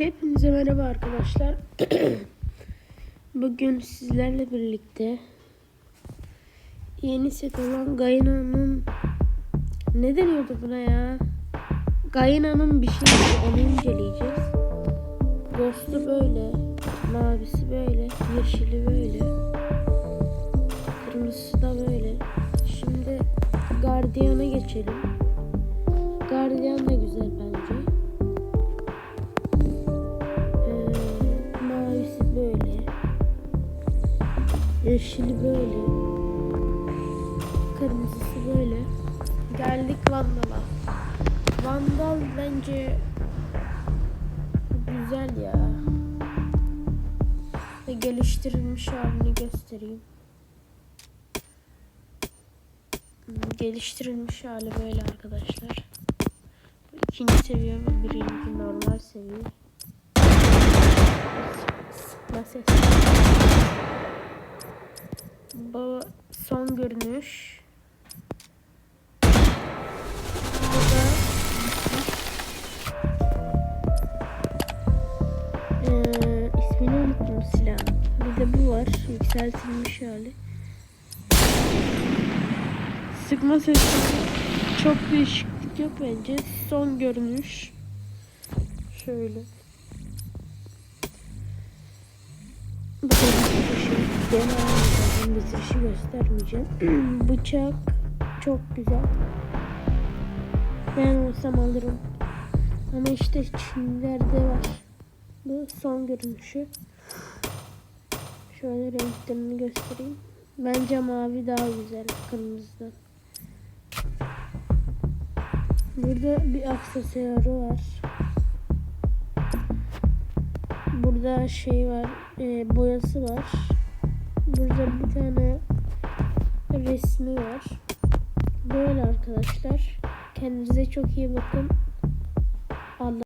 Hepinize merhaba arkadaşlar. Bugün sizlerle birlikte yeni set olan Gaina'nın ne deniyordu buna ya? Gaina'nın bir şeyi onu inceleyeceğiz. Ghost'u böyle, mavisi böyle, yeşili böyle, kırmızısı da böyle. Şimdi Guardian'a geçelim. Guardian da güzel bence. Yeşili böyle. Kırmızısı böyle. Geldik Vandal'a. Vandal bence güzel ya. Ve geliştirilmiş halini göstereyim. Geliştirilmiş hali böyle arkadaşlar. İkinci seviye ve birinci normal seviye. Nasıl? Bu son görünüş. Ee, ismini unuttum silahın. Bir de bu var. Yükseltilmiş hali. Sıkma sesi çok değişiklik yok bence. Son görünüş. Şöyle. Da bitirişi. Genel bitirişi göstermeyeceğim. Bıçak çok güzel. Ben olsam alırım. Ama işte Çinlerde var. Bu son görünüşü. Şöyle renklerini göstereyim. Bence mavi daha güzel kırmızıdan. Burada bir aksesuarı var. Burada şey var, e, boyası var. Burada bir tane resmi var. Böyle arkadaşlar. Kendinize çok iyi bakın. Allah